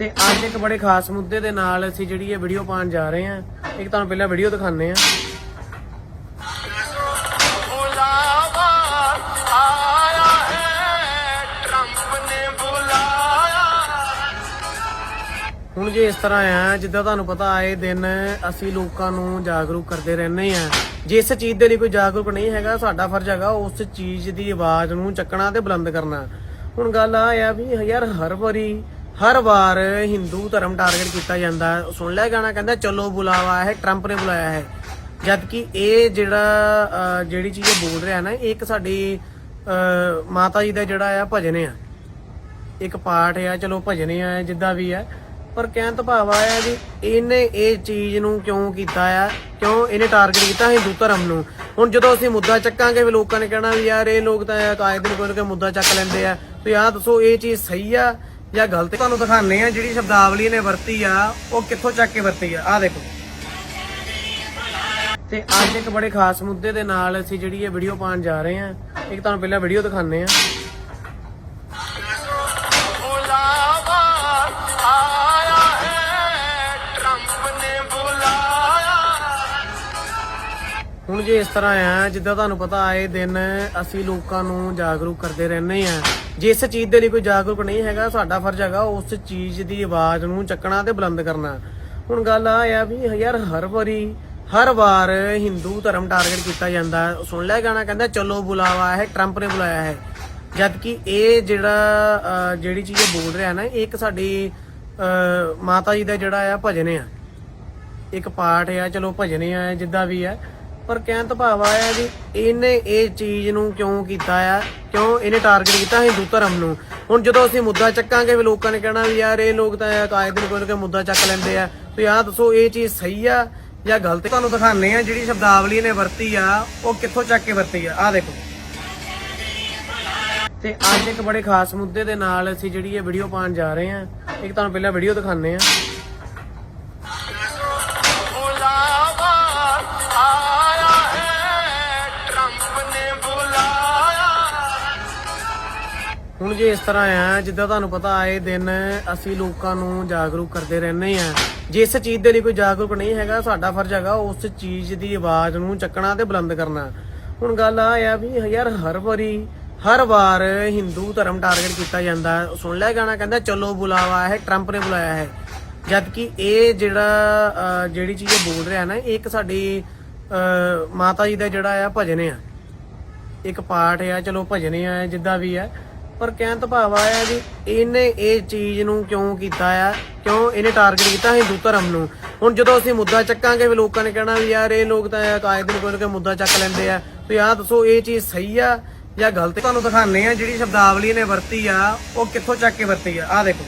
ਤੇ ਅੱਜ ਇੱਕ ਬੜੇ ਖਾਸ ਮੁੱਦੇ ਦੇ ਨਾਲ ਅਸੀਂ ਜਿਹੜੀ ਇਹ ਵੀਡੀਓ ਪਾਉਣ ਜਾ ਰਹੇ ਹਾਂ। ਇੱਕ ਤੁਹਾਨੂੰ ਪਹਿਲਾਂ ਵੀਡੀਓ ਦਿਖਾਣੇ ਆ ਹੁਣ ਜੇ ਇਸ ਤਰ੍ਹਾਂ ਆ ਜਿੱਦਾਂ ਤੁਹਾਨੂੰ ਪਤਾ ਆਏ ਦਿਨ ਅਸੀਂ ਲੋਕਾਂ ਨੂੰ ਜਾਗਰੂਕ ਕਰਦੇ ਰਹਿੰਦੇ ਆ ਜਿਸ ਚੀਜ਼ ਦੇ ਲਈ ਕੋਈ ਜਾਗਰੂਕ ਨਹੀਂ ਹੈਗਾ ਸਾਡਾ ਫਰਜ਼ ਹੈਗਾ ਉਸ ਚੀਜ਼ ਦੀ ਆਵਾਜ਼ ਨੂੰ ਚੱਕਣਾ ਤੇ ਬੁਲੰਦ ਕਰਨਾ। ਹੁਣ ਗੱਲ ਆ ਆ ਵੀ ਯਾਰ ਹਰ ਵਾਰੀ ਹਰ ਵਾਰ ਹਿੰਦੂ ਧਰਮ ਟਾਰਗੇਟ ਕੀਤਾ ਜਾਂਦਾ ਸੁਣ ਲਿਆ ਗਾਣਾ, ਕਹਿੰਦਾ ਚਲੋ ਬੁਲਾਵਾ ਹੈ ਟਰੰਪ ਨੇ ਬੁਲਾਇਆ ਹੈ। ਜਦ ਕਿ ਇਹ ਜਿਹੜਾ ਜਿਹੜੀ ਚੀਜ਼ ਇਹ ਬੋਲ ਰਿਹਾ ਨਾ, ਇਹ ਇੱਕ ਸਾਡੀ ਮਾਤਾ ਜੀ ਦਾ ਜਿਹੜਾ ਆ, ਭਜਨ ਆ। ਇੱਕ ਪਾਠ ਆ, ਚਲੋ ਭਜਨ ਆ, ਜਿੱਦਾਂ ਵੀ ਆ। ਪਰ ਕਹਿਣ ਤੋਂ ਭਾਵ ਆਇਆ ਵੀ ਇਹਨੇ ਇਹ ਚੀਜ਼ ਨੂੰ ਕਿਉਂ ਕੀਤਾ ਆ? ਕਿਉਂ ਇਹਨੇ ਟਾਰਗੇਟ ਕੀਤਾ ਹਿੰਦੂ ਧਰਮ ਨੂੰ? ਹੁਣ ਜਦੋਂ ਅਸੀਂ ਮੁੱਦਾ ਚੱਕਾਂਗੇ ਵੀ ਲੋਕਾਂ ਨੇ ਕਹਿਣਾ ਵੀ ਯਾਰ ਇਹ ਲੋਕ ਤਾਂ ਕਾਇ ਦਿਨ ਕੋਈ ਨਾ ਕੋਈ ਮੁੱਦਾ ਚੱਕ ਲੈਂਦੇ ਆ। ਤੇ ਆਹ ਦੱਸੋ, ਇਹ ਚੀਜ਼ ਸਹੀ ਆ? ਜਾਂ ਗਲਤ ਤੁਹਾਨੂੰ ਦਿਖਾਣੇ ਆ, ਜਿਹੜੀ ਸ਼ਬਦਾਵਲੀ ਨੇ ਵਰਤੀ ਆ, ਉਹ ਕਿੱਥੋਂ ਚੱਕ ਕੇ ਵਰਤੀ ਆ? ਆਹ ਦੇਖੋ। ਤੇ ਅੱਜ ਇੱਕ ਬੜੇ ਖਾਸ ਮੁੱਦੇ ਦੇ ਨਾਲ ਅਸੀਂ ਜਿਹੜੀ ਇਹ ਵੀਡੀਓ ਪਾਉਣ ਜਾ ਰਹੇ ਆ, ਇੱਕ ਤੁਹਾਨੂੰ ਪਹਿਲਾਂ ਵੀਡੀਓ ਦਿਖਾਉਂਦੇ ਆ। ਹੁਣ ਜੇ ਇਸ ਤਰ੍ਹਾਂ ਆ, ਜਿੱਦਾਂ ਤੁਹਾਨੂੰ ਪਤਾ, ਆਏ ਦਿਨ ਅਸੀਂ ਲੋਕਾਂ ਨੂੰ ਜਾਗਰੂਕ ਕਰਦੇ ਰਹਿੰਦੇ ਆ ਜਿਸ ਚੀਜ਼ ਦੇ ਲਈ ਕੋਈ ਜਾਗਰੂਕ ਨਹੀਂ ਹੈਗਾ, ਸਾਡਾ ਫਰਜ਼ ਹੈਗਾ ਉਸ ਚੀਜ਼ ਦੀ ਆਵਾਜ਼ ਨੂੰ ਚੱਕਣਾ ਤੇ ਬੁਲੰਦ ਕਰਨਾ। ਹੁਣ ਗੱਲ ਆ ਆ ਵੀ ਯਾਰ ਹਰ ਵਾਰੀ, ਹਰ ਵਾਰ ਹਿੰਦੂ ਧਰਮ ਟਾਰਗੇਟ ਕੀਤਾ ਜਾਂਦਾ। ਸੁਣ ਲਿਆ ਗਾਣਾ, ਕਹਿੰਦਾ ਚਲੋ ਬੁਲਾਵਾ ਹੈ ਟਰੰਪ ਨੇ ਬੁਲਾਇਆ ਹੈ। ਜਦ ਕਿ ਇਹ ਜਿਹੜਾ ਜਿਹੜੀ ਚੀਜ਼ ਬੋਲ ਰਿਹਾ ਨਾ, ਇਹ ਇੱਕ ਸਾਡੀ ਮਾਤਾ ਜੀ ਦਾ ਜਿਹੜਾ ਆ ਭਜਨ ਆ। ਇੱਕ ਪਾਠ ਆ, ਚਲੋ ਭਜਨ ਆ, ਜਿੱਦਾਂ ਵੀ ਆ। ਪਰ ਕਹਿਣ ਤੋਂ ਭਾਵ ਆਇਆ ਵੀ ਇਹਨੇ ਇਹ ਚੀਜ਼ ਨੂੰ ਕਿਉਂ ਕੀਤਾ ਆ? ਕਿਉਂ ਇਹਨੇ ਟਾਰਗੇਟ ਕੀਤਾ ਹਿੰਦੂ ਧਰਮ ਨੂੰ? ਹੁਣ ਜਦੋਂ ਅਸੀਂ ਮੁੱਦਾ ਚੱਕਾਂਗੇ ਵੀ ਲੋਕਾਂ ਨੇ ਕਹਿਣਾ ਵੀ ਯਾਰ ਇਹ ਲੋਕ ਤਾਂ ਕਾਇ ਦਿਨ ਕੋਈ ਨਾ ਕੋਈ ਮੁੱਦਾ ਚੱਕ ਲੈਂਦੇ ਆ ਤੇ ਆਹ ਦੱਸੋ ਇਹ ਚੀਜ਼ ਸਹੀ ਆ ਜਾਂ ਗਲਤ? ਤੁਹਾਨੂੰ ਦਿਖਾਣੇ ਆ ਜਿਹੜੀ ਸ਼ਬਦਾਵਲੀ ਨੇ ਵਰਤੀ ਆ, ਉਹ ਕਿੱਥੋਂ ਚੱਕ ਕੇ ਵਰਤੀ ਆ? ਆਹ ਦੇਖੋ। ਤੇ ਅੱਜ ਇੱਕ ਬੜੇ ਖਾਸ ਮੁੱਦੇ ਦੇ ਨਾਲ ਅਸੀਂ ਜਿਹੜੀ ਇਹ ਵੀਡੀਓ ਪਾਉਣ ਜਾ ਰਹੇ ਆ, ਇੱਕ ਤੁਹਾਨੂੰ ਪਹਿਲਾਂ ਵੀਡੀਓ ਦਿਖਾਉਂਦੇ ਹਾਂ ਹੁਣ ਜੇ ਇਸ ਤਰ੍ਹਾਂ ਆ ਜਿੱਦਾਂ ਤੁਹਾਨੂੰ ਪਤਾ ਆਏ ਦਿਨ ਅਸੀਂ ਲੋਕਾਂ ਨੂੰ ਜਾਗਰੂਕ ਕਰਦੇ ਰਹਿੰਦੇ ਆ। ਜਿਸ ਚੀਜ਼ ਦੇ ਲਈ ਕੋਈ ਜਾਗਰੂਕ ਨਹੀਂ ਹੈਗਾ ਸਾਡਾ ਫਰਜ਼ ਹੈਗਾ ਉਸ ਚੀਜ਼ ਦੀ ਆਵਾਜ਼ ਨੂੰ ਚੱਕਣਾ ਤੇ ਬੁਲੰਦ ਕਰਨਾ। ਹੁਣ ਗੱਲ ਆ ਆ ਵੀ ਯਾਰ ਹਰ ਵਾਰੀ ਹਰ ਵਾਰ ਹਿੰਦੂ ਧਰਮ ਟਾਰਗੇਟ ਕੀਤਾ ਜਾਂਦਾ। ਸੁਣ ਲਿਆ ਗਾਣਾ ਕਹਿੰਦਾ ਚਲੋ ਬੁਲਾਵਾ ਹੈ ਟਰੰਪ ਨੇ ਬੁਲਾਇਆ ਹੈ। ਜਦ ਕਿ ਇਹ ਜਿਹੜਾ ਜਿਹੜੀ ਚੀਜ਼ ਇਹ ਬੋਲ ਰਿਹਾ ਨਾ ਇਹ ਇੱਕ ਸਾਡੀ ਅਹ, ਮਾਤਾ ਜੀ ਦਾ ਜਿਹੜਾ ਆ ਭਜਨ ਆ। ਇੱਕ ਪਾਠ ਆ ਚਲੋ ਭਜਨ ਆ ਜਿੱਦਾਂ ਵੀ ਆ। ਪਰ ਕਹਿਣ ਤੋਂ ਭਾਵ ਆਇਆ ਵੀ ਇਹਨੇ ਇਹ ਚੀਜ਼ ਨੂੰ ਕਿਉਂ ਕੀਤਾ ਆ? ਕਿਉਂ ਇਹਨੇ ਟਾਰਗੇਟ ਕੀਤਾ ਹਿੰਦੂ ਧਰਮ ਨੂੰ? ਹੁਣ ਜਦੋਂ ਅਸੀਂ ਮੁੱਦਾ ਚੱਕਾਂਗੇ ਵੀ ਲੋਕਾਂ ਨੇ ਕਹਿਣਾ ਵੀ ਯਾਰ ਇਹ ਲੋਕ ਤਾਂ ਕਾਇ ਦਿਨ ਕੋਈ ਨਾ ਮੁੱਦਾ ਚੱਕ ਲੈਂਦੇ ਆ, ਤੇ ਆਹ ਦੱਸੋ ਇਹ ਚੀਜ਼ ਸਹੀ ਆ ਜਾਂ ਗਲਤ? ਤੁਹਾਨੂੰ ਦਿਖਾਣੇ ਆ ਜਿਹੜੀ ਸ਼ਬਦਾਵਲੀ ਨੇ ਵਰਤੀ ਆ, ਉਹ ਕਿੱਥੋਂ ਚੱਕ ਕੇ ਵਰਤੀ ਆ? ਆਹ ਦੇਖੋ।